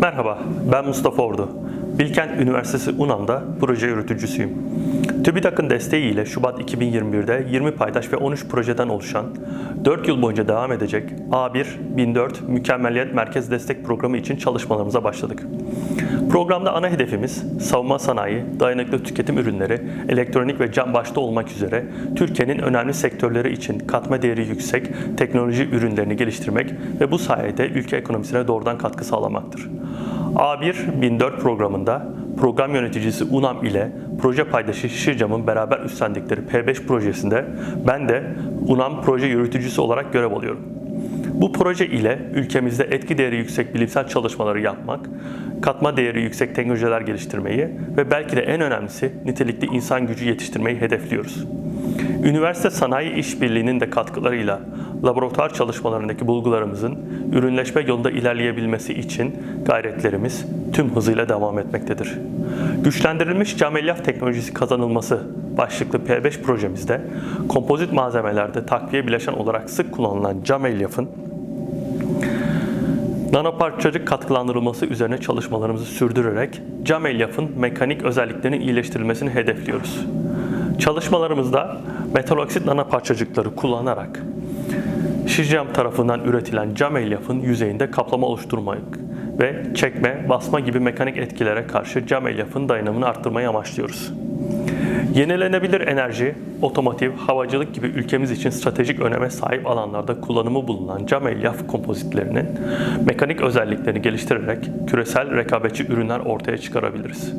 Merhaba, ben Mustafa Ordu. Bilkent Üniversitesi UNAM'da proje yürütücüsüyüm. TÜBİTAK'ın desteğiyle Şubat 2021'de 20 paydaş ve 13 projeden oluşan 4 yıl boyunca devam edecek A1-1004 Mükemmelliyet Merkez Destek Programı için çalışmalarımıza başladık. Programda ana hedefimiz savunma sanayi, dayanıklı tüketim ürünleri, elektronik ve cam başta olmak üzere Türkiye'nin önemli sektörleri için katma değeri yüksek teknoloji ürünlerini geliştirmek ve bu sayede ülke ekonomisine doğrudan katkı sağlamaktır. A1-1004 programında program yöneticisi UNAM ile proje paydaşı Şişircam'ın beraber üstlendikleri P5 projesinde ben de UNAM proje yürütücüsü olarak görev alıyorum. Bu proje ile ülkemizde etki değeri yüksek bilimsel çalışmaları yapmak, katma değeri yüksek teknolojiler geliştirmeyi ve belki de en önemlisi nitelikli insan gücü yetiştirmeyi hedefliyoruz. Üniversite sanayi işbirliğinin de katkılarıyla laboratuvar çalışmalarındaki bulgularımızın ürünleşme yolunda ilerleyebilmesi için gayretlerimiz tüm hızıyla devam etmektedir. Güçlendirilmiş cam elyaf teknolojisi kazanılması başlıklı P5 projemizde kompozit malzemelerde takviye bileşen olarak sık kullanılan cam elyafın nanoparçacık katkılandırılması üzerine çalışmalarımızı sürdürerek cam elyafın mekanik özelliklerinin iyileştirilmesini hedefliyoruz. Çalışmalarımızda metal oksit nanoparçacıkları kullanarak Şişcam tarafından üretilen cam elyafın yüzeyinde kaplama oluşturmak ve çekme, basma gibi mekanik etkilere karşı cam elyafın dayanımını arttırmayı amaçlıyoruz. Yenilenebilir enerji, otomotiv, havacılık gibi ülkemiz için stratejik öneme sahip alanlarda kullanımı bulunan cam elyaf kompozitlerinin mekanik özelliklerini geliştirerek küresel rekabetçi ürünler ortaya çıkarabiliriz.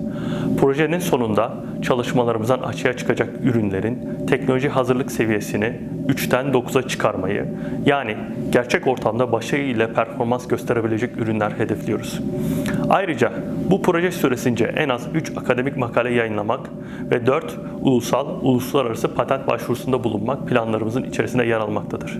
Projenin sonunda çalışmalarımızdan açığa çıkacak ürünlerin teknoloji hazırlık seviyesini 3'ten 9'a çıkarmayı, yani gerçek ortamda başarı ile performans gösterebilecek ürünler hedefliyoruz. Ayrıca bu proje süresince en az 3 akademik makale yayınlamak ve 4 ulusal, uluslararası patent başvurusunda bulunmak planlarımızın içerisinde yer almaktadır.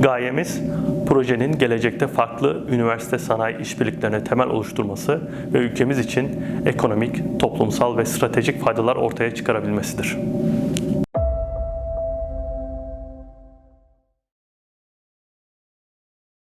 Gayemiz projenin gelecekte farklı üniversite sanayi işbirliklerine temel oluşturması ve ülkemiz için ekonomik, toplumsal ve stratejik faydalar ortaya çıkarabilmesidir.